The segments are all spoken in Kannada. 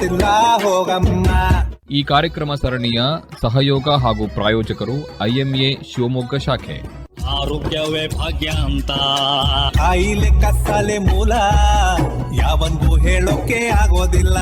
ಗೊತ್ತಿಲ್ಲ ಹೋಗಮ್ಮ. ಈ ಕಾರ್ಯಕ್ರಮ ಸರಣಿಯ ಸಹಯೋಗ ಹಾಗೂ ಪ್ರಾಯೋಜಕರು ಐಎಂಎ ಶಿವಮೊಗ್ಗ ಶಾಖೆ. ಆರೋಗ್ಯವೇ ಭಾಗ್ಯ ಅಂತ. ಕಾಯಿಲೆ ಕತ್ತಲೆ ಮೂಲ ಯಾವನ್ಗೂ ಹೇಳೋಕೆ ಆಗೋದಿಲ್ಲ.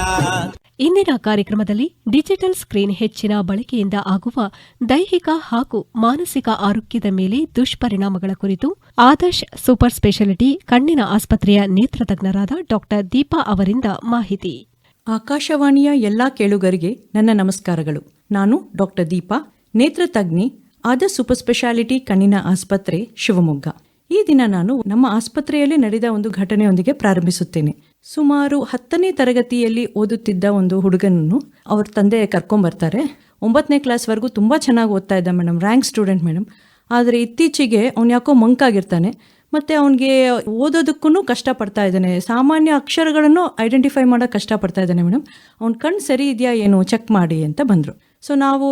ಇಂದಿನ ಕಾರ್ಯಕ್ರಮದಲ್ಲಿ ಡಿಜಿಟಲ್ ಸ್ಕ್ರೀನ್ ಹೆಚ್ಚಿನ ಬಳಕೆಯಿಂದ ಆಗುವ ದೈಹಿಕ ಹಾಗೂ ಮಾನಸಿಕ ಆರೋಗ್ಯದ ಮೇಲೆ ದುಷ್ಪರಿಣಾಮಗಳ ಕುರಿತು ಆದರ್ಶ್ ಸೂಪರ್ ಸ್ಪೆಷಾಲಿಟಿ ಕಣ್ಣಿನ ಆಸ್ಪತ್ರೆಯ ನೇತ್ರತಜ್ಞರಾದ ಡಾ ದೀಪಾ ಅವರಿಂದ ಮಾಹಿತಿ. ಆಕಾಶವಾಣಿಯ ಎಲ್ಲ ಕೇಳುಗರಿಗೆ ನನ್ನ ನಮಸ್ಕಾರಗಳು. ನಾನು ಡಾಕ್ಟರ್ ದೀಪಾ ನೇತ್ರತಜ್ಞಿ ಆದ ಸೂಪರ್ ಸ್ಪೆಷಾಲಿಟಿ ಕಣ್ಣಿನ ಆಸ್ಪತ್ರೆ ಶಿವಮೊಗ್ಗ. ಈ ದಿನ ನಾನು ನಮ್ಮ ಆಸ್ಪತ್ರೆಯಲ್ಲಿ ನಡೆದ ಒಂದು ಘಟನೆಯೊಂದಿಗೆ ಪ್ರಾರಂಭಿಸುತ್ತೇನೆ. ಸುಮಾರು ಹತ್ತನೇ ತರಗತಿಯಲ್ಲಿ ಓದುತ್ತಿದ್ದ ಒಂದು ಹುಡುಗನನ್ನು ಅವ್ರ ತಂದೆ ಕರ್ಕೊಂಬರ್ತಾರೆ ಒಂಬತ್ತನೇ ಕ್ಲಾಸ್ವರೆಗೂ ತುಂಬ ಚೆನ್ನಾಗಿ ಓದ್ತಾ ಇದ್ದ ಮೇಡಮ್ ರ್ಯಾಂಕ್ ಸ್ಟೂಡೆಂಟ್ ಮೇಡಮ್ ಆದರೆ ಇತ್ತೀಚೆಗೆ ಅವ್ನು ಯಾಕೋ ಮಂಕಾಗಿರ್ತಾನೆ ಮತ್ತೆ ಅವನಿಗೆ ಓದೋದಕ್ಕೂ ಕಷ್ಟಪಡ್ತಾ ಇದ್ದಾನೆ. ಸಾಮಾನ್ಯ ಅಕ್ಷರಗಳನ್ನು ಐಡೆಂಟಿಫೈ ಮಾಡೋಕೆ ಕಷ್ಟಪಡ್ತಾ ಇದ್ದಾನೆ ಮೇಡಮ್. ಅವ್ನ ಕಣ್ಣು ಸರಿ ಇದೆಯಾ ಏನು? ಚೆಕ್ ಮಾಡಿ ಅಂತ ಬಂದರು. ಸೊ ನಾವು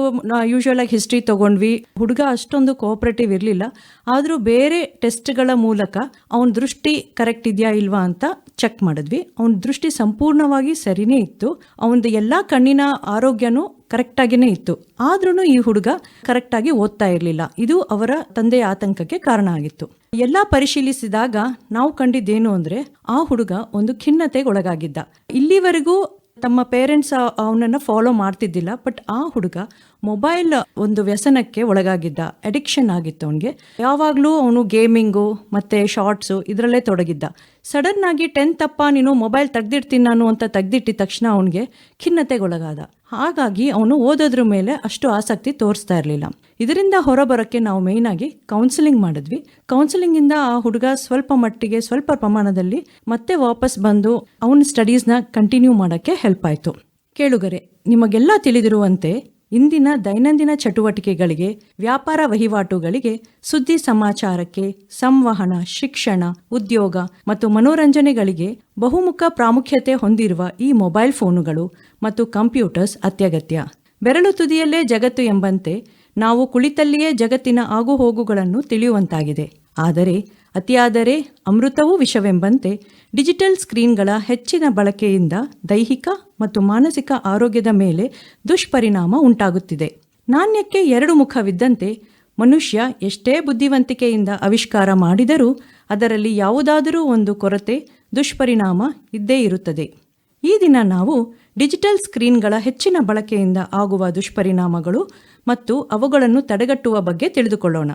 ಯೂಶ್ವಲ್ ಆಗಿ ಹಿಸ್ಟ್ರಿ ತೊಗೊಂಡ್ವಿ. ಹುಡುಗ ಅಷ್ಟೊಂದು ಕೋಆಪರೇಟಿವ್ ಇರಲಿಲ್ಲ. ಆದರೂ ಬೇರೆ ಟೆಸ್ಟ್ಗಳ ಮೂಲಕ ಅವನ ದೃಷ್ಟಿ ಕರೆಕ್ಟ್ ಇದೆಯಾ ಇಲ್ವಾ ಅಂತ ಚೆಕ್ ಮಾಡಿದ್ವಿ. ಅವನ ದೃಷ್ಟಿ ಸಂಪೂರ್ಣವಾಗಿ ಸರಿನೇ ಇತ್ತು. ಅವನದು ಎಲ್ಲ ಕಣ್ಣಿನ ಆರೋಗ್ಯನೂ ಕರೆಕ್ಟಾಗಿನೇ ಇತ್ತು. ಆದ್ರೂ ಈ ಹುಡುಗ ಕರೆಕ್ಟಾಗಿ ಓದ್ತಾ ಇರಲಿಲ್ಲ. ಇದು ಅವರ ತಂದೆಯ ಆತಂಕಕ್ಕೆ ಕಾರಣ ಆಗಿತ್ತು. ಎಲ್ಲ ಪರಿಶೀಲಿಸಿದಾಗ ನಾವು ಕಂಡಿದ್ದೇನು ಅಂದ್ರೆ ಆ ಹುಡುಗ ಒಂದು ಖಿನ್ನತೆಗೆ ಒಳಗಾಗಿದ್ದ ಇಲ್ಲಿವರೆಗೂ ತಮ್ಮ ಪೇರೆಂಟ್ಸ್ ಅವನನ್ನು ಫಾಲೋ ಮಾಡ್ತಿದ್ದಿಲ್ಲ, ಬಟ್ ಆ ಹುಡುಗ ಮೊಬೈಲ್ ಒಂದು ವ್ಯಸನಕ್ಕೆ ಒಳಗಾಗಿದ್ದ, ಅಡಿಕ್ಷನ್ ಆಗಿತ್ತು ಅವನಿಗೆ. ಯಾವಾಗಲೂ ಅವನು ಗೇಮಿಂಗು ಮತ್ತು ಶಾರ್ಟ್ಸು ಇದರಲ್ಲೇ ತೊಡಗಿದ್ದ. ಸಡನ್ನಾಗಿ ಟೆಂತ್ ಅಪ್ಪ ನೀನು ಮೊಬೈಲ್ ತೆಗ್ದಿಡ್ತೀನಿ ನಾನು ಅಂತ ತೆಗ್ದಿಟ್ಟಿದ ತಕ್ಷಣ ಅವನಿಗೆ ಖಿನ್ನತೆಗೊಳಗಾದ. ಹಾಗಾಗಿ ಅವನು ಓದೋದ್ರ ಮೇಲೆ ಅಷ್ಟು ಆಸಕ್ತಿ ತೋರಿಸ್ತಾ ಇರಲಿಲ್ಲ. ಇದರಿಂದ ಹೊರಬರೋಕ್ಕೆ ನಾವು ಮೇಯ್ನಾಗಿ ಕೌನ್ಸಿಲಿಂಗ್ ಮಾಡಿದ್ವಿ. ಕೌನ್ಸಿಲಿಂಗಿಂದ ಆ ಹುಡುಗ ಸ್ವಲ್ಪ ಮಟ್ಟಿಗೆ, ಸ್ವಲ್ಪ ಪ್ರಮಾಣದಲ್ಲಿ ಮತ್ತೆ ವಾಪಸ್ ಬಂದು ಅವನ ಸ್ಟಡೀಸ್ನ ಕಂಟಿನ್ಯೂ ಮಾಡೋಕ್ಕೆ ಹೆಲ್ಪ್ ಆಯಿತು. ಕೇಳುಗರೆ, ನಿಮಗೆಲ್ಲ ತಿಳಿದಿರುವಂತೆ ಇಂದಿನ ದೈನಂದಿನ ಚಟುವಟಿಕೆಗಳಿಗೆ, ವ್ಯಾಪಾರ ವಹಿವಾಟುಗಳಿಗೆ, ಸುದ್ದಿ ಸಮಾಚಾರಕ್ಕೆ ಸಂವಹನ, ಶಿಕ್ಷಣ, ಉದ್ಯೋಗ ಮತ್ತು ಮನೋರಂಜನೆಗಳಿಗೆ ಬಹುಮುಖ ಪ್ರಾಮುಖ್ಯತೆ ಹೊಂದಿರುವ ಈ ಮೊಬೈಲ್ ಫೋನುಗಳು ಮತ್ತು ಕಂಪ್ಯೂಟರ್ಸ್ ಅತ್ಯಗತ್ಯ. ಬೆರಳು ತುದಿಯಲ್ಲೇ ಜಗತ್ತು ಎಂಬಂತೆ ನಾವು ಕುಳಿತಲ್ಲಿಯೇ ಜಗತ್ತಿನ ಆಗುಹೋಗುಗಳನ್ನು ತಿಳಿಯುವಂತಾಗಿದೆ. ಆದರೆ, ಅತಿಯಾದರೆ ಅಮೃತವೂ ವಿಷವೆಂಬಂತೆ ಡಿಜಿಟಲ್ ಸ್ಕ್ರೀನ್ಗಳ ಹೆಚ್ಚಿನ ಬಳಕೆಯಿಂದ ದೈಹಿಕ ಮತ್ತು ಮಾನಸಿಕ ಆರೋಗ್ಯದ ಮೇಲೆ ದುಷ್ಪರಿಣಾಮ ಉಂಟಾಗುತ್ತಿದೆ. ನಾಣ್ಯಕ್ಕೆ ಎರಡು ಮುಖವಿದ್ದಂತೆ ಮನುಷ್ಯ ಎಷ್ಟೇ ಬುದ್ಧಿವಂತಿಕೆಯಿಂದ ಆವಿಷ್ಕಾರ ಮಾಡಿದರೂ ಅದರಲ್ಲಿ ಯಾವುದಾದರೂ ಒಂದು ಕೊರತೆ, ದುಷ್ಪರಿಣಾಮ ಇದ್ದೇ ಇರುತ್ತದೆ. ಈ ದಿನ ನಾವು ಡಿಜಿಟಲ್ ಸ್ಕ್ರೀನ್ಗಳ ಹೆಚ್ಚಿನ ಬಳಕೆಯಿಂದ ಆಗುವ ದುಷ್ಪರಿಣಾಮಗಳು ಮತ್ತು ಅವುಗಳನ್ನು ತಡೆಗಟ್ಟುವ ಬಗ್ಗೆ ತಿಳಿದುಕೊಳ್ಳೋಣ.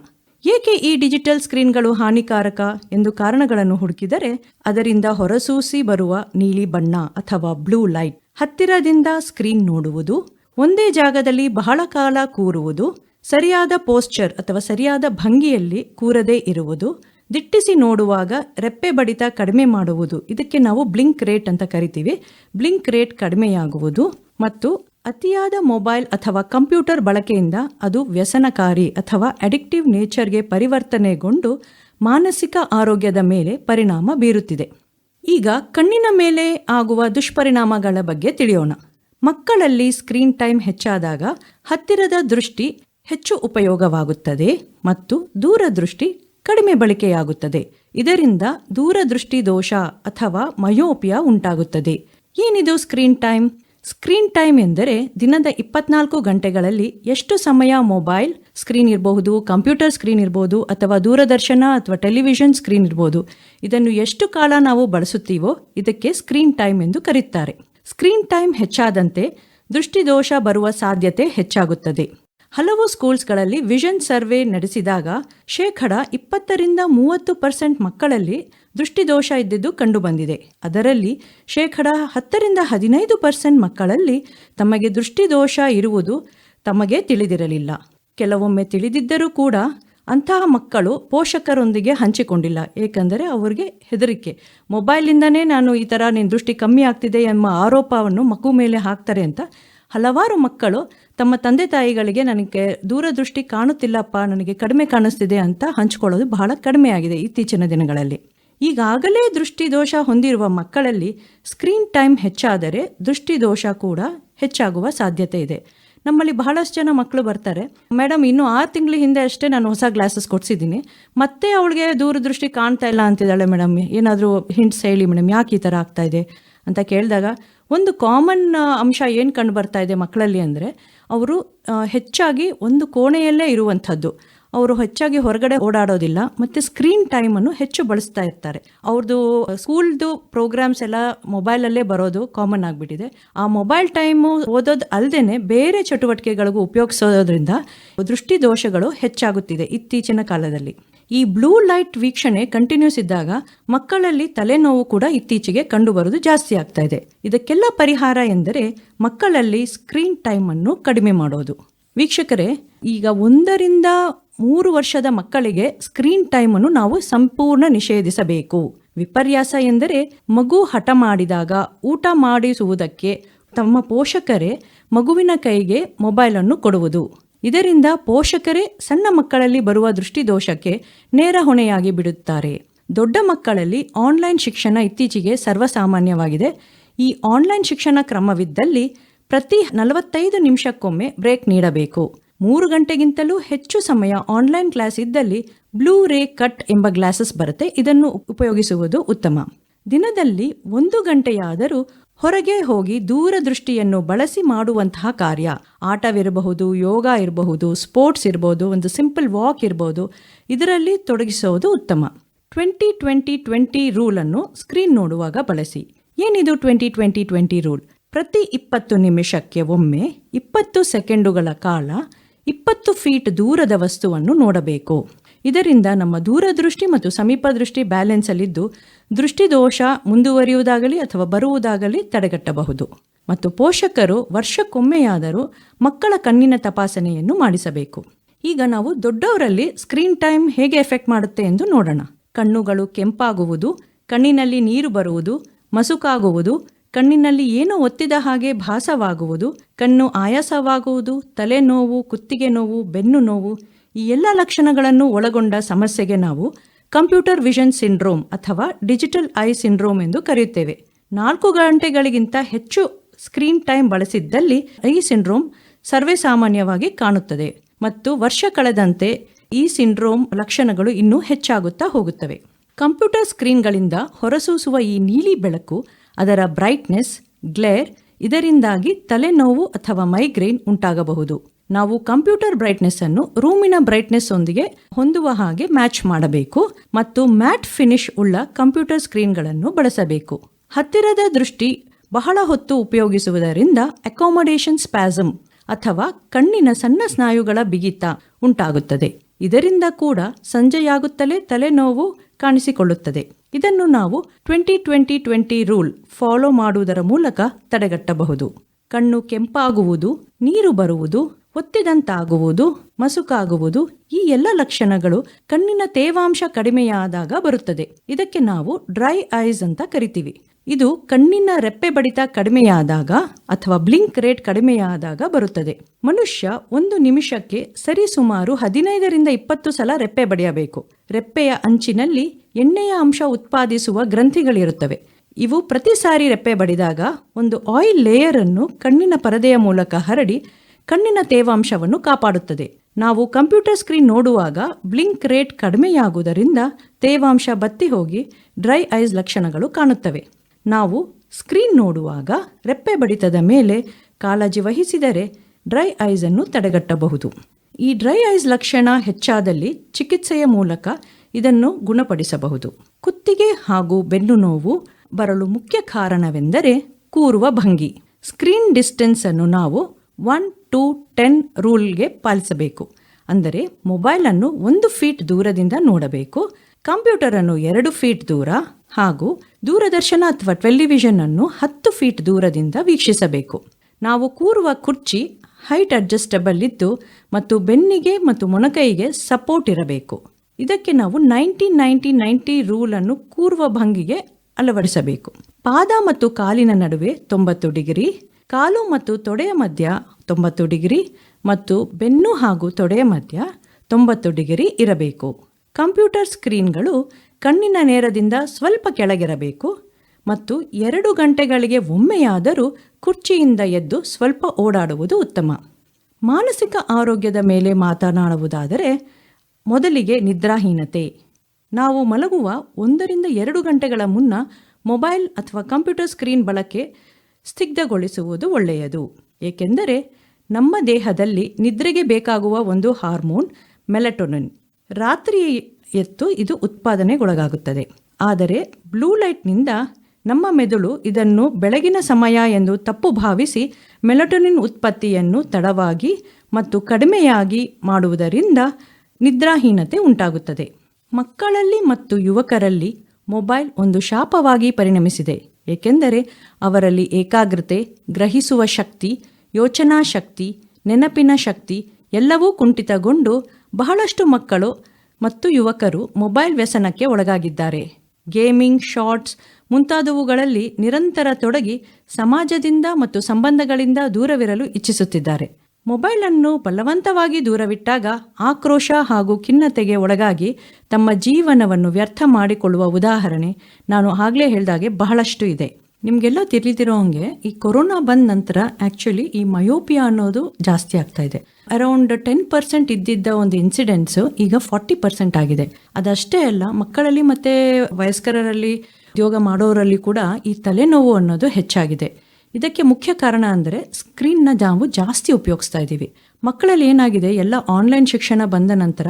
ಏಕೆ ಈ ಡಿಜಿಟಲ್ ಸ್ಕ್ರೀನ್ಗಳು ಹಾನಿಕಾರಕ ಎಂದು ಕಾರಣಗಳನ್ನು ಹುಡುಕಿದರೆ ಅದರಿಂದ ಹೊರಸೂಸಿ ಬರುವ ನೀಲಿ ಬಣ್ಣ ಅಥವಾ ಬ್ಲೂ ಲೈಟ್ ಹತ್ತಿರದಿಂದ ಸ್ಕ್ರೀನ್ ನೋಡುವುದು, ಒಂದೇ ಜಾಗದಲ್ಲಿ ಬಹಳ ಕಾಲ ಕೂರುವುದು, ಸರಿಯಾದ ಪೋಸ್ಚರ್ ಅಥವಾ ಸರಿಯಾದ ಭಂಗಿಯಲ್ಲಿ ಕೂರದೇ ಇರುವುದು, ದಿಟ್ಟಿಸಿ ನೋಡುವಾಗ ರೆಪ್ಪೆ ಬಡಿತ ಕಡಿಮೆ ಮಾಡುವುದು, ಇದಕ್ಕೆ ನಾವು ಬ್ಲಿಂಕ್ ರೇಟ್ ಅಂತ ಕರಿತೀವಿ. ಬ್ಲಿಂಕ್ ರೇಟ್ ಕಡಿಮೆಯಾಗುವುದು ಮತ್ತು ಅತಿಯಾದ ಮೊಬೈಲ್ ಅಥವಾ ಕಂಪ್ಯೂಟರ್ ಬಳಕೆಯಿಂದ ಅದು ವ್ಯಸನಕಾರಿ ಅಥವಾ ಅಡಿಕ್ಟಿವ್ ನೇಚರ್ಗೆ ಪರಿವರ್ತನೆಗೊಂಡು ಮಾನಸಿಕ ಆರೋಗ್ಯದ ಮೇಲೆ ಪರಿಣಾಮ ಬೀರುತ್ತಿದೆ. ಈಗ ಕಣ್ಣಿನ ಮೇಲೆ ಆಗುವ ದುಷ್ಪರಿಣಾಮಗಳ ಬಗ್ಗೆ ತಿಳಿಯೋಣ. ಮಕ್ಕಳಲ್ಲಿ ಸ್ಕ್ರೀನ್ ಟೈಮ್ ಹೆಚ್ಚಾದಾಗ ಹತ್ತಿರದ ದೃಷ್ಟಿ ಹೆಚ್ಚು ಉಪಯೋಗವಾಗುತ್ತದೆ ಮತ್ತು ದೂರದೃಷ್ಟಿ ಕಡಿಮೆ ಬಳಕೆಯಾಗುತ್ತದೆ. ಇದರಿಂದ ದೂರದೃಷ್ಟಿ ದೋಷ ಅಥವಾ ಮಯೋಪಿಯಾ ಉಂಟಾಗುತ್ತದೆ. ಏನಿದು ಸ್ಕ್ರೀನ್ ಟೈಮ್ ಸ್ಕ್ರೀನ್ ಟೈಮ್ ಎಂದರೆ ದಿನದ ಇಪ್ಪತ್ನಾಲ್ಕು ಗಂಟೆಗಳಲ್ಲಿ ಎಷ್ಟು ಸಮಯ ಮೊಬೈಲ್ ಸ್ಕ್ರೀನ್ ಇರಬಹುದು, ಕಂಪ್ಯೂಟರ್ ಸ್ಕ್ರೀನ್ ಇರಬಹುದು ಅಥವಾ ದೂರದರ್ಶನ ಅಥವಾ ಟೆಲಿವಿಷನ್ ಸ್ಕ್ರೀನ್ ಇರಬಹುದು ಇದನ್ನು ಎಷ್ಟು ಕಾಲ ನಾವು ಬಳಸುತ್ತೀವೋ ಇದಕ್ಕೆ ಸ್ಕ್ರೀನ್ ಟೈಮ್ ಎಂದು ಕರೆಯುತ್ತಾರೆ ಸ್ಕ್ರೀನ್ ಟೈಮ್ ಹೆಚ್ಚಾದಂತೆ ದೃಷ್ಟಿದೋಷ ಬರುವ ಸಾಧ್ಯತೆ ಹೆಚ್ಚಾಗುತ್ತದೆ. ಹಲವು ಸ್ಕೂಲ್ಸ್ಗಳಲ್ಲಿ ವಿಷನ್ ಸರ್ವೆ ನಡೆಸಿದಾಗ ಶೇಕಡ ಇಪ್ಪತ್ತರಿಂದ ಮೂವತ್ತು ಪರ್ಸೆಂಟ್ ಮಕ್ಕಳಲ್ಲಿ ದೃಷ್ಟಿದೋಷ ಇದ್ದಿದ್ದು ಕಂಡುಬಂದಿದೆ. ಅದರಲ್ಲಿ ಶೇಕಡ ಹತ್ತರಿಂದ ಹದಿನೈದು ಪರ್ಸೆಂಟ್ ಮಕ್ಕಳಲ್ಲಿ ತಮಗೆ ದೃಷ್ಟಿದೋಷ ಇರುವುದು ತಮಗೆ ತಿಳಿದಿರಲಿಲ್ಲ. ಕೆಲವೊಮ್ಮೆ ತಿಳಿದಿದ್ದರೂ ಕೂಡ ಅಂತಹ ಮಕ್ಕಳು ಪೋಷಕರೊಂದಿಗೆ ಹಂಚಿಕೊಂಡಿಲ್ಲ. ಏಕೆಂದರೆ ಅವರಿಗೆ ಹೆದರಿಕೆ. ಮೊಬೈಲಿಂದನೇ ನಾನು ಈ ಥರ ನಿನ್ನ ದೃಷ್ಟಿ ಕಮ್ಮಿ ಆಗ್ತಿದೆ ಎಂಬ ಆರೋಪವನ್ನು ಮಗು ಮೇಲೆ ಹಾಕ್ತಾರೆ ಅಂತ ಹಲವಾರು ಮಕ್ಕಳು ತಮ್ಮ ತಂದೆ ತಾಯಿಗಳಿಗೆ ನನಗೆ ದೂರದೃಷ್ಟಿ ಕಾಣುತ್ತಿಲ್ಲಪ್ಪ, ನನಗೆ ಕಡಿಮೆ ಕಾಣಿಸ್ತಿದೆ ಅಂತ ಹಂಚ್ಕೊಳ್ಳೋದು ಬಹಳ ಕಡಿಮೆ ಆಗಿದೆ ಇತ್ತೀಚಿನ ದಿನಗಳಲ್ಲಿ. ಈಗಾಗಲೇ ದೃಷ್ಟಿದೋಷ ಹೊಂದಿರುವ ಮಕ್ಕಳಲ್ಲಿ ಸ್ಕ್ರೀನ್ ಟೈಮ್ ಹೆಚ್ಚಾದರೆ ದೃಷ್ಟಿದೋಷ ಕೂಡ ಹೆಚ್ಚಾಗುವ ಸಾಧ್ಯತೆ ಇದೆ. ನಮ್ಮಲ್ಲಿ ಬಹಳಷ್ಟು ಜನ ಮಕ್ಕಳು ಬರ್ತಾರೆ. ಮೇಡಮ್, ಇನ್ನು ಆರು ತಿಂಗಳ ಹಿಂದೆ ಅಷ್ಟೇ ನಾನು ಹೊಸ ಗ್ಲಾಸಸ್ ಕೊಡಿಸಿದ್ದೀನಿ. ಮತ್ತೆ ಅವಳಿಗೆ ದೂರದೃಷ್ಟಿ ಕಾಣ್ತಾ ಇಲ್ಲ ಅಂತಿದ್ದಾಳೆ ಮೇಡಮ್. ಏನಾದರೂ ಹಿಂಟ್ಸ್ ಹೇಳಿ ಮೇಡಮ್, ಯಾಕೆ ಈ ಥರ ಆಗ್ತಾ ಇದೆ ಅಂತ ಕೇಳಿದಾಗ, ಒಂದು ಕಾಮನ್ ಅಂಶ ಏನು ಕಂಡು ಬರ್ತಾ ಇದೆ ಮಕ್ಕಳಲ್ಲಿ ಅಂದರೆ, ಅವರು ಹೆಚ್ಚಾಗಿ ಒಂದು ಕೋಣೆಯಲ್ಲೇ ಇರುವಂಥದ್ದು. ಅವರು ಹೆಚ್ಚಾಗಿ ಹೊರಗಡೆ ಓಡಾಡೋದಿಲ್ಲ, ಮತ್ತು ಸ್ಕ್ರೀನ್ ಟೈಮನ್ನು ಹೆಚ್ಚು ಬಳಸ್ತಾ ಇರ್ತಾರೆ. ಅವ್ರದ್ದು ಸ್ಕೂಲ್ದು ಪ್ರೋಗ್ರಾಮ್ಸ್ ಎಲ್ಲ ಮೊಬೈಲಲ್ಲೇ ಬರೋದು ಕಾಮನ್ ಆಗಿಬಿಟ್ಟಿದೆ. ಆ ಮೊಬೈಲ್ ಟೈಮು ಓದೋದು ಅಲ್ಲದೆ ಬೇರೆ ಚಟುವಟಿಕೆಗಳಿಗೂ ಉಪಯೋಗಿಸೋದ್ರಿಂದ ದೃಷ್ಟಿದೋಷಗಳು ಹೆಚ್ಚಾಗುತ್ತಿದೆ ಇತ್ತೀಚಿನ ಕಾಲದಲ್ಲಿ. ಈ ಬ್ಲೂ ಲೈಟ್ ವೀಕ್ಷಣೆ ಕಂಟಿನ್ಯೂಸ್ ಇದ್ದಾಗ ಮಕ್ಕಳಲ್ಲಿ ತಲೆನೋವು ಕೂಡ ಇತ್ತೀಚೆಗೆ ಕಂಡುಬರುವುದು ಜಾಸ್ತಿ ಆಗ್ತಾ ಇದೆ. ಇದಕ್ಕೆಲ್ಲ ಪರಿಹಾರ ಎಂದರೆ ಮಕ್ಕಳಲ್ಲಿ ಸ್ಕ್ರೀನ್ ಟೈಮನ್ನು ಕಡಿಮೆ ಮಾಡೋದು. ವೀಕ್ಷಕರೇ, ಈಗ ಒಂದರಿಂದ ಮೂರು ವರ್ಷದ ಮಕ್ಕಳಿಗೆ ಸ್ಕ್ರೀನ್ ಟೈಮ್ ಅನ್ನು ನಾವು ಸಂಪೂರ್ಣ ನಿಷೇಧಿಸಬೇಕು. ವಿಪರ್ಯಾಸ ಎಂದರೆ ಮಗು ಹಠ ಮಾಡಿದಾಗ ಊಟ ಮಾಡಿಸುವುದಕ್ಕೆ ತಮ್ಮ ಪೋಷಕರೇ ಮಗುವಿನ ಕೈಗೆ ಮೊಬೈಲ್ ಅನ್ನು ಕೊಡುವುದು. ಇದರಿಂದ ಪೋಷಕರೇ ಸಣ್ಣ ಮಕ್ಕಳಲ್ಲಿ ಬರುವ ದೃಷ್ಟಿದೋಷಕ್ಕೆ ನೇರ ಹೊಣೆಯಾಗಿ ಬಿಡುತ್ತಾರೆ. ದೊಡ್ಡ ಮಕ್ಕಳಲ್ಲಿ ಆನ್ಲೈನ್ ಶಿಕ್ಷಣ ಇತ್ತೀಚೆಗೆ ಸರ್ವಸಾಮಾನ್ಯವಾಗಿದೆ. ಈ ಆನ್ಲೈನ್ ಶಿಕ್ಷಣ ಕ್ರಮವಿದ್ದಲ್ಲಿ ಪ್ರತಿ ನಲವತ್ತೈದು ನಿಮಿಷಕ್ಕೊಮ್ಮೆ ಬ್ರೇಕ್ ನೀಡಬೇಕು. ಮೂರು ಗಂಟೆಗಿಂತಲೂ ಹೆಚ್ಚು ಸಮಯ ಆನ್ಲೈನ್ ಕ್ಲಾಸ್ ಇದ್ದಲ್ಲಿ ಬ್ಲೂ ರೇ ಕಟ್ ಎಂಬ ಗ್ಲಾಸಸ್ ಬರುತ್ತೆ. ಇದನ್ನು ಉಪಯೋಗಿಸುವುದು ಉತ್ತಮ. ದಿನದಲ್ಲಿ ಒಂದು ಗಂಟೆಯಾದರೂ ಹೊರಗೆ ಹೋಗಿ ದೂರದೃಷ್ಟಿಯನ್ನು ಬಳಸಿ ಮಾಡುವಂತಹ ಕಾರ್ಯ. ಆಟವಿರಬಹುದು, ಯೋಗ ಇರಬಹುದು ಸ್ಪೋರ್ಟ್ಸ್ ಇರಬಹುದು, ಒಂದು ಸಿಂಪಲ್ ವಾಕ್ ಇರಬಹುದು. ಇದರಲ್ಲಿ ತೊಡಗಿಸೋದು ಉತ್ತಮ. ಟ್ವೆಂಟಿ ಟ್ವೆಂಟಿ ಟ್ವೆಂಟಿ ರೂಲನ್ನು ಸ್ಕ್ರೀನ್ ನೋಡುವಾಗ ಬಳಸಿ. ಏನಿದು ಟ್ವೆಂಟಿ ಟ್ವೆಂಟಿ ಟ್ವೆಂಟಿ ರೂಲ್ ಪ್ರತಿ ಇಪ್ಪತ್ತು ನಿಮಿಷಕ್ಕೆ ಒಮ್ಮೆ ಇಪ್ಪತ್ತು ಸೆಕೆಂಡುಗಳ ಕಾಲ ಇಪ್ಪತ್ತು ಫೀಟ್ ದೂರದ ವಸ್ತುವನ್ನು ನೋಡಬೇಕು. ಇದರಿಂದ ನಮ್ಮ ದೂರದೃಷ್ಟಿ ಮತ್ತು ಸಮೀಪ ದೃಷ್ಟಿ ಬ್ಯಾಲೆನ್ಸಲ್ಲಿದ್ದು ದೃಷ್ಟಿದೋಷ ಮುಂದುವರಿಯುವುದಾಗಲಿ ಅಥವಾ ಬರುವುದಾಗಲಿ ತಡೆಗಟ್ಟಬಹುದು. ಮತ್ತು ಪೋಷಕರು ವರ್ಷಕ್ಕೊಮ್ಮೆಯಾದರೂ ಮಕ್ಕಳ ಕಣ್ಣಿನ ತಪಾಸಣೆಯನ್ನು ಮಾಡಿಸಬೇಕು. ಈಗ ನಾವು ದೊಡ್ಡವರಲ್ಲಿ ಸ್ಕ್ರೀನ್ ಟೈಮ್ ಹೇಗೆ ಎಫೆಕ್ಟ್ ಮಾಡುತ್ತೆ ಎಂದು ನೋಡೋಣ. ಕಣ್ಣುಗಳು ಕೆಂಪಾಗುವುದು, ಕಣ್ಣಿನಲ್ಲಿ ನೀರು ಬರುವುದು, ಮಸುಕಾಗುವುದು ಕಣ್ಣಿನಲ್ಲಿ ಏನೋ ಒತ್ತಿದ ಹಾಗೆ ಭಾಸವಾಗುವುದು, ಕಣ್ಣು ಆಯಾಸವಾಗುವುದು ತಲೆನೋವು ಕುತ್ತಿಗೆ ನೋವು, ಬೆನ್ನು ನೋವು, ಈ ಎಲ್ಲ ಲಕ್ಷಣಗಳನ್ನು ಒಳಗೊಂಡ ಸಮಸ್ಯೆಗೆ ನಾವು ಕಂಪ್ಯೂಟರ್ ವಿಷನ್ ಸಿಂಡ್ರೋಮ್ ಅಥವಾ ಡಿಜಿಟಲ್ ಐ ಸಿಂಡ್ರೋಮ್ ಎಂದು ಕರೆಯುತ್ತೇವೆ. ನಾಲ್ಕು ಗಂಟೆಗಳಿಗಿಂತ ಹೆಚ್ಚು ಸ್ಕ್ರೀನ್ ಟೈಮ್ ಬಳಸಿದ್ದಲ್ಲಿ ಈ ಸಿಂಡ್ರೋಮ್ ಸರ್ವೇ ಸಾಮಾನ್ಯವಾಗಿ ಕಾಣುತ್ತದೆ ಮತ್ತು ವರ್ಷ ಕಳೆದಂತೆ ಈ ಸಿಂಡ್ರೋಮ್ ಲಕ್ಷಣಗಳು ಇನ್ನೂ ಹೆಚ್ಚಾಗುತ್ತಾ ಹೋಗುತ್ತವೆ. ಕಂಪ್ಯೂಟರ್ ಸ್ಕ್ರೀನ್ಗಳಿಂದ ಹೊರಸೂಸುವ ಈ ನೀಲಿ ಬೆಳಕು ಅದರ ಬ್ರೈಟ್ನೆಸ್ ಗ್ಲೇರ್ ಇದರಿಂದಾಗಿ ತಲೆನೋವು ಅಥವಾ ಮೈಗ್ರೇನ್ ಉಂಟಾಗಬಹುದು. ನಾವು ಕಂಪ್ಯೂಟರ್ ಬ್ರೈಟ್ನೆಸ್ ಅನ್ನು ರೂಮಿನ ಬ್ರೈಟ್ನೆಸ್ ಒಂದಿಗೆ ಹೊಂದುವ ಹಾಗೆ ಮ್ಯಾಚ್ ಮಾಡಬೇಕು ಮತ್ತು ಮ್ಯಾಟ್ ಫಿನಿಶ್ ಉಳ್ಳ ಕಂಪ್ಯೂಟರ್ ಸ್ಕ್ರೀನ್ಗಳನ್ನು ಬಳಸಬೇಕು. ಹತ್ತಿರದ ದೃಷ್ಟಿ ಬಹಳ ಹೊತ್ತು ಉಪಯೋಗಿಸುವುದರಿಂದ ಅಕಾಮಡೇಷನ್ ಸ್ಪ್ಯಾಸಮ್ ಅಥವಾ ಕಣ್ಣಿನ ಸಣ್ಣ ಸ್ನಾಯುಗಳ ಬಿಗಿತ ಉಂಟಾಗುತ್ತದೆ. ಇದರಿಂದ ಕೂಡ ಸಂಜೆಯಾಗುತ್ತಲೇ ತಲೆನೋವು ಕಾಣಿಸಿಕೊಳ್ಳುತ್ತದೆ. ಇದನ್ನು ನಾವು twenty twenty twenty rule follow ಮಾಡುವುದರ ಮೂಲಕ ತಡೆಗಟ್ಟಬಹುದು. ಕಣ್ಣು ಕೆಂಪಾಗುವುದು, ನೀರು ಬರುವುದು, ಒತ್ತಿದಂತಾಗುವುದು, ಮಸುಕಾಗುವುದು ಈ ಎಲ್ಲ ಲಕ್ಷಣಗಳು ಕಣ್ಣಿನ ತೇವಾಂಶ ಕಡಿಮೆಯಾದಾಗ ಬರುತ್ತದೆ. ಇದಕ್ಕೆ ನಾವು ಡ್ರೈ ಐಸ್ ಅಂತ ಕರಿತೀವಿ. ಇದು ಕಣ್ಣಿನ ರೆಪ್ಪೆ ಬಡಿತ ಕಡಿಮೆಯಾದಾಗ ಅಥವಾ ಬ್ಲಿಂಕ್ ರೇಟ್ ಕಡಿಮೆಯಾದಾಗ ಬರುತ್ತದೆ. ಮನುಷ್ಯ ಒಂದು ನಿಮಿಷಕ್ಕೆ ಸರಿಸುಮಾರು ಹದಿನೈದರಿಂದ ಇಪ್ಪತ್ತು ಸಲ ರೆಪ್ಪೆ ಬಡಿಯಬೇಕು. ರೆಪ್ಪೆಯ ಅಂಚಿನಲ್ಲಿ ಎಣ್ಣೆಯ ಅಂಶ ಉತ್ಪಾದಿಸುವ ಗ್ರಂಥಿಗಳಿರುತ್ತವೆ. ಇವು ಪ್ರತಿ ಸಾರಿ ರೆಪ್ಪೆ ಬಡಿದಾಗ ಒಂದು ಆಯಿಲ್ ಲೇಯರ್ ಅನ್ನು ಕಣ್ಣಿನ ಪರದೆಯ ಮೂಲಕ ಹರಡಿ ಕಣ್ಣಿನ ತೇವಾಂಶವನ್ನು ಕಾಪಾಡುತ್ತದೆ. ನಾವು ಕಂಪ್ಯೂಟರ್ ಸ್ಕ್ರೀನ್ ನೋಡುವಾಗ ಬ್ಲಿಂಕ್ ರೇಟ್ ಕಡಿಮೆಯಾಗುವುದರಿಂದ ತೇವಾಂಶ ಬತ್ತಿ ಹೋಗಿ ಡ್ರೈ ಐಸ್ ಲಕ್ಷಣಗಳು ಕಾಣುತ್ತವೆ. ನಾವು ಸ್ಕ್ರೀನ್ ನೋಡುವಾಗ ರೆಪ್ಪೆ ಬಡಿತದ ಮೇಲೆ ಕಾಳಜಿ ವಹಿಸಿದರೆ ಡ್ರೈ ಐಸನ್ನು ತಡೆಗಟ್ಟಬಹುದು. ಈ ಡ್ರೈ ಐಸ್ ಲಕ್ಷಣ ಹೆಚ್ಚಾದಲ್ಲಿ ಚಿಕಿತ್ಸೆಯ ಮೂಲಕ ಇದನ್ನು ಗುಣಪಡಿಸಬಹುದು. ಕುತ್ತಿಗೆ ಹಾಗೂ ಬೆನ್ನು ನೋವು ಬರಲು ಮುಖ್ಯ ಕಾರಣವೆಂದರೆ ಕೂರುವ ಭಂಗಿ. ಸ್ಕ್ರೀನ್ ಡಿಸ್ಟೆನ್ಸ್ ಅನ್ನು ನಾವು ಒನ್, ಟು, ಟೆನ್ ರೂಲ್ಗೆ ಪಾಲಿಸಬೇಕು. ಅಂದರೆ ಮೊಬೈಲನ್ನು ಒಂದು ಫೀಟ್ ದೂರದಿಂದ ನೋಡಬೇಕು, ಕಂಪ್ಯೂಟರ್ ಅನ್ನು ಎರಡು ಫೀಟ್ ದೂರ ಹಾಗೂ ದೂರದರ್ಶನ ಅಥವಾ ಟೆಲಿವಿಷನ್ ಅನ್ನು ಹತ್ತು ಫೀಟ್ ದೂರದಿಂದ ವೀಕ್ಷಿಸಬೇಕು. ನಾವು ಕೂರುವ ಕುರ್ಚಿ ಹೈಟ್ ಅಡ್ಜಸ್ಟಬಲ್ ಇದ್ದು ಮತ್ತು ಬೆನ್ನಿಗೆ ಮತ್ತು ಮೊಣಕೈಗೆ ಸಪೋರ್ಟ್ ಇರಬೇಕು. ಇದಕ್ಕೆ ನಾವು ನೈಂಟಿ ನೈಂಟಿ ನೈಂಟಿ ರೂಲ್ ಅನ್ನು ಕೂರುವ ಭಂಗಿಗೆ ಅಳವಡಿಸಬೇಕು. ಪಾದ ಮತ್ತು ಕಾಲಿನ ನಡುವೆ ತೊಂಬತ್ತು ಡಿಗ್ರಿ, ಕಾಲು ಮತ್ತು ತೊಡೆಯ ಮಧ್ಯ ತೊಂಬತ್ತು ಡಿಗ್ರಿ ಮತ್ತು ಬೆನ್ನು ಹಾಗೂ ತೊಡೆಯ ಮಧ್ಯ ತೊಂಬತ್ತು ಡಿಗ್ರಿ ಇರಬೇಕು. ಕಂಪ್ಯೂಟರ್ ಸ್ಕ್ರೀನ್ಗಳು ಕಣ್ಣಿನ ನೇರದಿಂದ ಸ್ವಲ್ಪ ಕೆಳಗಿರಬೇಕು ಮತ್ತು ಎರಡು ಗಂಟೆಗಳಿಗೆ ಒಮ್ಮೆಯಾದರೂ ಕುರ್ಚಿಯಿಂದ ಎದ್ದು ಸ್ವಲ್ಪ ಓಡಾಡುವುದು ಉತ್ತಮ. ಮಾನಸಿಕ ಆರೋಗ್ಯದ ಮೇಲೆ ಮಾತನಾಡುವುದಾದರೆ ಮೊದಲಿಗೆ ನಿದ್ರಾಹೀನತೆ. ನಾವು ಮಲಗುವ ಒಂದರಿಂದ ಎರಡು ಗಂಟೆಗಳ ಮುನ್ನ ಮೊಬೈಲ್ ಅಥವಾ ಕಂಪ್ಯೂಟರ್ ಸ್ಕ್ರೀನ್ ಬಳಕೆ ಸ್ಥಿಗ್ಧಗೊಳಿಸುವುದು ಒಳ್ಳೆಯದು. ಏಕೆಂದರೆ ನಮ್ಮ ದೇಹದಲ್ಲಿ ನಿದ್ರೆಗೆ ಬೇಕಾಗುವ ಒಂದು ಹಾರ್ಮೋನ್ ಮೆಲೆಟೊನನ್. ರಾತ್ರಿ ಎತ್ತು ಇದು ಉತ್ಪಾದನೆಗೊಳಗಾಗುತ್ತದೆ. ಆದರೆ ಬ್ಲೂ ಲೈಟ್ನಿಂದ ನಮ್ಮ ಮೆದುಳು ಇದನ್ನು ಬೆಳಗಿನ ಸಮಯ ಎಂದು ತಪ್ಪು ಭಾವಿಸಿ ಮೆಲಟೊನಿನ್ ಉತ್ಪತ್ತಿಯನ್ನು ತಡವಾಗಿ ಮತ್ತು ಕಡಿಮೆಯಾಗಿ ಮಾಡುವುದರಿಂದ ನಿದ್ರಾಹೀನತೆ ಉಂಟಾಗುತ್ತದೆ. ಮಕ್ಕಳಲ್ಲಿ ಮತ್ತು ಯುವಕರಲ್ಲಿ ಮೊಬೈಲ್ ಒಂದು ಶಾಪವಾಗಿ ಪರಿಣಮಿಸಿದೆ, ಏಕೆಂದರೆ ಅವರಲ್ಲಿ ಏಕಾಗ್ರತೆ, ಗ್ರಹಿಸುವ ಶಕ್ತಿ, ಯೋಚನಾ ಶಕ್ತಿ, ನೆನಪಿನ ಶಕ್ತಿ ಎಲ್ಲವೂ ಕುಂಠಿತಗೊಂಡು ಬಹಳಷ್ಟು ಮಕ್ಕಳು ಮತ್ತು ಯುವಕರು ಮೊಬೈಲ್ ವ್ಯಸನಕ್ಕೆ ಒಳಗಾಗಿದ್ದಾರೆ. ಗೇಮಿಂಗ್, ಶಾರ್ಟ್ಸ್ ಮುಂತಾದವುಗಳಲ್ಲಿ ನಿರಂತರ ತೊಡಗಿ ಸಮಾಜದಿಂದ ಮತ್ತು ಸಂಬಂಧಗಳಿಂದ ದೂರವಿರಲು ಇಚ್ಛಿಸುತ್ತಿದ್ದಾರೆ. ಮೊಬೈಲನ್ನು ಬಲವಂತವಾಗಿ ದೂರವಿಟ್ಟಾಗ ಆಕ್ರೋಶ ಹಾಗೂ ಖಿನ್ನತೆಗೆ ಒಳಗಾಗಿ ತಮ್ಮ ಜೀವನವನ್ನು ವ್ಯರ್ಥ ಮಾಡಿಕೊಳ್ಳುವ ಉದಾಹರಣೆ ನಾನು ಆಗಲೇ ಹೇಳಿದಾಗೆ ಬಹಳಷ್ಟು ಇದೆ. ನಿಮಗೆಲ್ಲ ತಿಳಿದಿರೋ ಹಂಗೆ ಈ ಕೊರೋನಾ ಬಂದ ನಂತರ ಆ್ಯಕ್ಚುಲಿ ಈ ಮಯೋಪಿಯಾ ಅನ್ನೋದು ಜಾಸ್ತಿ ಆಗ್ತಾ ಇದೆ. ಅರೌಂಡ್ ಟೆನ್ ಪರ್ಸೆಂಟ್ ಇದ್ದಿದ್ದ ಒಂದು ಇನ್ಸಿಡೆಂಟ್ಸ್ ಈಗ ಫಾರ್ಟಿ ಪರ್ಸೆಂಟ್ ಆಗಿದೆ. ಅದಷ್ಟೇ ಅಲ್ಲ, ಮಕ್ಕಳಲ್ಲಿ ಮತ್ತೆ ವಯಸ್ಕರಲ್ಲಿ ಉದ್ಯೋಗ ಮಾಡೋರಲ್ಲಿ ಕೂಡ ಈ ತಲೆನೋವು ಅನ್ನೋದು ಹೆಚ್ಚಾಗಿದೆ. ಇದಕ್ಕೆ ಮುಖ್ಯ ಕಾರಣ ಅಂದರೆ ಸ್ಕ್ರೀನ್ನ ನಾವು ಜಾಸ್ತಿ ಉಪಯೋಗಿಸ್ತಾ ಇದ್ದೀವಿ. ಮಕ್ಕಳಲ್ಲಿ ಏನಾಗಿದೆ, ಎಲ್ಲ ಆನ್ಲೈನ್ ಶಿಕ್ಷಣ ಬಂದ ನಂತರ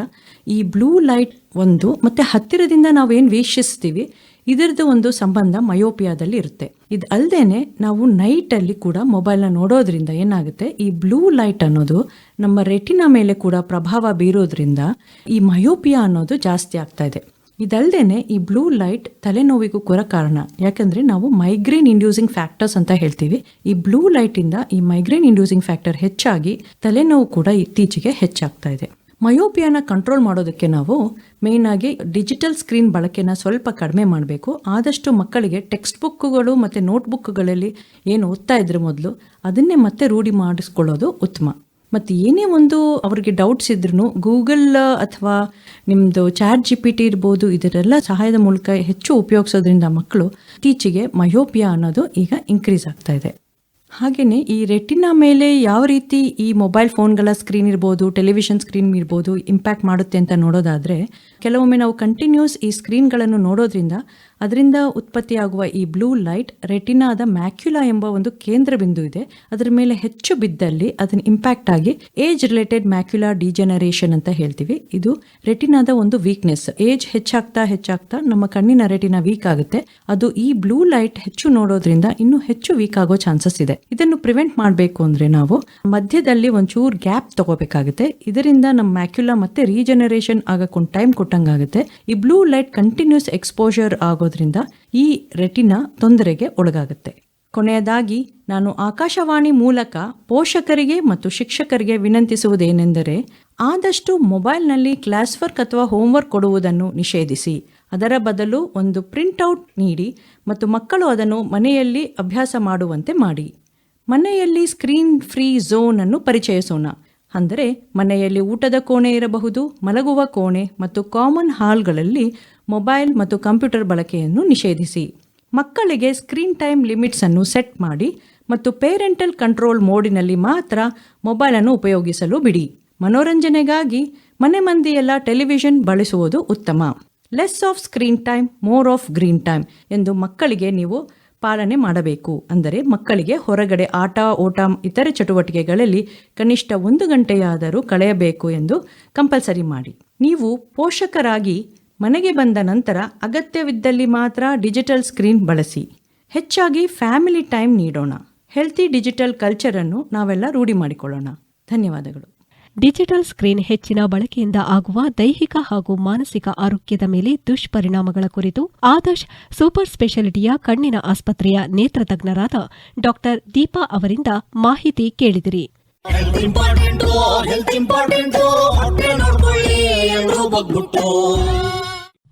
ಈ ಬ್ಲೂ ಲೈಟ್ ಒಂದು ಮತ್ತು ಹತ್ತಿರದಿಂದ ನಾವೇನು ವೀಕ್ಷಿಸ್ತೀವಿ ಇದರದ್ದು ಒಂದು ಸಂಬಂಧ ಮಯೋಪಿಯಾದಲ್ಲಿ ಇರುತ್ತೆ. ಇದು ಅಲ್ಲದೆ ನಾವು ನೈಟಲ್ಲಿ ಕೂಡ ಮೊಬೈಲ್ನ ನೋಡೋದ್ರಿಂದ ಏನಾಗುತ್ತೆ? ಈ ಬ್ಲೂ ಲೈಟ್ ಅನ್ನೋದು ನಮ್ಮ ರೆಟಿನ ಮೇಲೆ ಕೂಡ ಪ್ರಭಾವ ಬೀರೋದ್ರಿಂದ ಈ ಮಯೋಪಿಯಾ ಅನ್ನೋದು ಜಾಸ್ತಿ ಆಗ್ತಾ ಇದೆ. ಇದಲ್ದೇನೆ ಈ ಬ್ಲೂ ಲೈಟ್ ತಲೆನೋವಿಗೂ ಕೂಡ ಕಾರಣ. ಯಾಕಂದ್ರೆ ನಾವು ಮೈಗ್ರೇನ್ ಇಂಡ್ಯೂಸಿಂಗ್ ಫ್ಯಾಕ್ಟರ್ಸ್ ಅಂತ ಹೇಳ್ತೀವಿ. ಈ ಬ್ಲೂ ಲೈಟ್ ಇಂದ ಈ ಮೈಗ್ರೇನ್ ಇಂಡ್ಯೂಸಿಂಗ್ ಫ್ಯಾಕ್ಟರ್ ಹೆಚ್ಚಾಗಿ ತಲೆನೋವು ಕೂಡ ಇತ್ತೀಚೆಗೆ ಹೆಚ್ಚಾಗ್ತಾ ಇದೆ. ಮಯೋಪಿಯಾನ ಕಂಟ್ರೋಲ್ ಮಾಡೋದಕ್ಕೆ ನಾವು ಮೇಯ್ನ್ ಆಗಿ ಡಿಜಿಟಲ್ ಸ್ಕ್ರೀನ್ ಬಳಕೆನ ಸ್ವಲ್ಪ ಕಡಿಮೆ ಮಾಡಬೇಕು. ಆದಷ್ಟು ಮಕ್ಕಳಿಗೆ ಟೆಕ್ಸ್ಟ್ ಬುಕ್ಗಳು ಮತ್ತು ನೋಟ್ಬುಕ್ಗಳಲ್ಲಿ ಏನು ಓದ್ತಾ ಇದ್ರೆ ಮೊದಲು ಅದನ್ನೇ ಮತ್ತೆ ರೂಢಿ ಮಾಡಿಸ್ಕೊಳ್ಳೋದು ಉತ್ತಮ. ಮತ್ತು ಏನೇ ಒಂದು ಅವರಿಗೆ ಡೌಟ್ಸ್ ಇದ್ರೂ ಗೂಗಲ್ ಅಥವಾ ನಿಮ್ಮದು ಚಾಟ್ ಜಿ ಪಿ ಟಿ ಇರ್ಬೋದು ಇದರೆಲ್ಲ ಸಹಾಯದ ಮೂಲಕ ಹೆಚ್ಚು ಉಪಯೋಗಿಸೋದ್ರಿಂದ ಮಕ್ಕಳು ಇತ್ತೀಚೆಗೆ ಮಯೋಪಿಯಾ ಅನ್ನೋದು ಈಗ ಇನ್ಕ್ರೀಸ್ ಆಗ್ತಾ ಇದೆ. ಹಾಗೆಯೇ ಈ ರೆಟಿನಾ ಮೇಲೆ ಯಾವ ರೀತಿ ಈ ಮೊಬೈಲ್ ಫೋನ್ಗಳ ಸ್ಕ್ರೀನ್ ಇರ್ಬೋದು ಟೆಲಿವಿಷನ್ ಸ್ಕ್ರೀನ್ ಇರ್ಬೋದು ಇಂಪ್ಯಾಕ್ಟ್ ಮಾಡುತ್ತೆ ಅಂತ ನೋಡೋದಾದರೆ, ಕೆಲವೊಮ್ಮೆ ನಾವು ಕಂಟಿನ್ಯೂಸ್ ಈ ಸ್ಕ್ರೀನ್ಗಳನ್ನು ನೋಡೋದ್ರಿಂದ ಅದರಿಂದ ಉತ್ಪತ್ತಿಯಾಗುವ ಈ ಬ್ಲೂ ಲೈಟ್ ರೆಟಿನಾದ ಮ್ಯಾಕ್ಯುಲಾ ಎಂಬ ಒಂದು ಕೇಂದ್ರ ಬಿಂದು ಇದೆ. ಅದರ ಮೇಲೆ ಹೆಚ್ಚು ಬಿದ್ದಲ್ಲಿ ಅದನ್ನ ಇಂಪ್ಯಾಕ್ಟ್ ಆಗಿ ಏಜ್ ರಿಲೇಟೆಡ್ ಮ್ಯಾಕ್ಯುಲಾ ಡಿಜೆನರೇಷನ್ ಅಂತ ಹೇಳ್ತೀವಿ. ಇದು ರೆಟಿನಾದ ಒಂದು ವೀಕ್ನೆಸ್ ಏಜ್ ಹೆಚ್ಚಾಗ್ತಾ ಹೆಚ್ಚಾಗ್ತಾ ನಮ್ಮ ಕಣ್ಣಿನ ರೆಟಿನಾ ವೀಕ್ ಆಗುತ್ತೆ. ಅದು ಈ ಬ್ಲೂ ಲೈಟ್ ಹೆಚ್ಚು ನೋಡೋದ್ರಿಂದ ಇನ್ನೂ ಹೆಚ್ಚು ವೀಕ್ ಆಗೋ ಚಾನ್ಸಸ್ ಇದೆ. ಇದನ್ನು ಪ್ರಿವೆಂಟ್ ಮಾಡಬೇಕು ಅಂದ್ರೆ ನಾವು ಮಧ್ಯದಲ್ಲಿ ಒಂಚೂರು ಗ್ಯಾಪ್ ತಗೋಬೇಕಾಗುತ್ತೆ. ಇದರಿಂದ ನಮ್ಮ ಮ್ಯಾಕ್ಯುಲಾ ಮತ್ತೆ ರೀಜನರೇಷನ್ ಆಗಕ್ಕೊಂದು ಟೈಮ್ ಕೊಟ್ಟಂಗಾಗುತ್ತೆ. ಈ ಬ್ಲೂ ಲೈಟ್ ಕಂಟಿನ್ಯೂಸ್ ಎಕ್ಸ್ಪೋಜರ್ ಆಗೋದ್ರಿಂದ ಈ ರೆಟಿನ ತೊಂದರೆಗೆ ಒಳಗಾಗುತ್ತೆ. ಕೊನೆಯದಾಗಿ, ನಾನು ಆಕಾಶವಾಣಿ ಮೂಲಕ ಪೋಷಕರಿಗೆ ಮತ್ತು ಶಿಕ್ಷಕರಿಗೆ ವಿನಂತಿಸುವುದೇನೆಂದರೆ, ಆದಷ್ಟು ಮೊಬೈಲ್ನಲ್ಲಿ ಕ್ಲಾಸ್ ವರ್ಕ್ ಅಥವಾ ಹೋಮ್ವರ್ಕ್ ಕೊಡುವುದನ್ನು ನಿಷೇಧಿಸಿ, ಅದರ ಬದಲು ಒಂದು ಪ್ರಿಂಟ್ಔಟ್ ನೀಡಿ ಮತ್ತು ಮಕ್ಕಳು ಅದನ್ನು ಮನೆಯಲ್ಲಿ ಅಭ್ಯಾಸ ಮಾಡುವಂತೆ ಮಾಡಿ. ಮನೆಯಲ್ಲಿ ಸ್ಕ್ರೀನ್ ಫ್ರೀ ಝೋನ್ ಅನ್ನು ಪರಿಚಯಿಸೋಣ. ಅಂದರೆ ಮನೆಯಲ್ಲಿ ಊಟದ ಕೋಣೆ ಇರಬಹುದು, ಮಲಗುವ ಕೋಣೆ ಮತ್ತು ಕಾಮನ್ ಹಾಲ್ಗಳಲ್ಲಿ ಮೊಬೈಲ್ ಮತ್ತು ಕಂಪ್ಯೂಟರ್ ಬಳಕೆಯನ್ನು ನಿಷೇಧಿಸಿ. ಮಕ್ಕಳಿಗೆ ಸ್ಕ್ರೀನ್ ಟೈಮ್ ಲಿಮಿಟ್ಸ್ ಅನ್ನು ಸೆಟ್ ಮಾಡಿ ಮತ್ತು ಪೇರೆಂಟಲ್ ಕಂಟ್ರೋಲ್ ಮೋಡಿನಲ್ಲಿ ಮಾತ್ರ ಮೊಬೈಲನ್ನು ಉಪಯೋಗಿಸಲು ಬಿಡಿ. ಮನೋರಂಜನೆಗಾಗಿ ಮನೆ ಮಂದಿಯೆಲ್ಲ ಟೆಲಿವಿಷನ್ ಬಳಸುವುದು ಉತ್ತಮ. Less of screen time more of green time ಎಂದು ಮಕ್ಕಳಿಗೆ ನೀವು ಪಾಲನೆ ಮಾಡಬೇಕು. ಅಂದರೆ ಮಕ್ಕಳಿಗೆ ಹೊರಗಡೆ ಆಟ, ಓಟ, ಇತರೆ ಚಟುವಟಿಕೆಗಳಲ್ಲಿ ಕನಿಷ್ಠ ಒಂದು ಗಂಟೆಯಾದರೂ ಕಳೆಯಬೇಕು ಎಂದು ಕಂಪಲ್ಸರಿ ಮಾಡಿ. ನೀವು ಪೋಷಕರಾಗಿ ಮನೆಗೆ ಬಂದ ನಂತರ ಅಗತ್ಯವಿದ್ದಲ್ಲಿ ಮಾತ್ರ ಡಿಜಿಟಲ್ ಸ್ಕ್ರೀನ್ ಬಳಸಿ. ಹೆಚ್ಚಾಗಿ ಫ್ಯಾಮಿಲಿ ಟೈಮ್ ನೀಡೋಣ. ಹೆಲ್ತಿ ಡಿಜಿಟಲ್ ಕಲ್ಚರನ್ನು ನಾವೆಲ್ಲ ರೂಢಿ ಮಾಡಿಕೊಳ್ಳೋಣ. ಧನ್ಯವಾದಗಳು. ಡಿಜಿಟಲ್ ಸ್ಕ್ರೀನ್ ಹೆಚ್ಚಿನ ಬಳಕೆಯಿಂದ ಆಗುವ ದೈಹಿಕ ಹಾಗೂ ಮಾನಸಿಕ ಆರೋಗ್ಯದ ಮೇಲೆ ದುಷ್ಪರಿಣಾಮಗಳ ಕುರಿತು ಆದರ್ಶ್ ಸೂಪರ್ ಸ್ಪೆಷಾಲಿಟಿಯ ಕಣ್ಣಿನ ಆಸ್ಪತ್ರೆಯ ನೇತ್ರ ತಜ್ಞರಾದ ಡಾಕ್ಟರ್ ದೀಪಾ ಅವರಿಂದ ಮಾಹಿತಿ ಕೇಳಿದಿರಿ.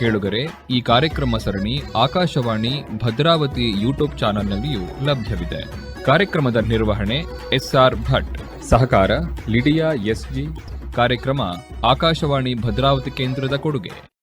ಕೇಳುಗರೆ, ಈ ಕಾರ್ಯಕ್ರಮ ಸರಣಿ ಆಕಾಶವಾಣಿ ಭದ್ರಾವತಿ ಯೂಟ್ಯೂಬ್ ಚಾನೆಲ್ನಲ್ಲಿಯೂ ಲಭ್ಯವಿದೆ. ಕಾರ್ಯಕ್ರಮದ ನಿರ್ವಹಣೆ ಎಸ್ಆರ್ ಭಟ್. ಸಹಕಾರ ಲಿಡಿಯಾ ಎಸ್ಜಿ. ಕಾರ್ಯಕ್ರಮ ಆಕಾಶವಾಣಿ ಭದ್ರಾವತಿ ಕೇಂದ್ರದ ಕೊಡುಗೆ.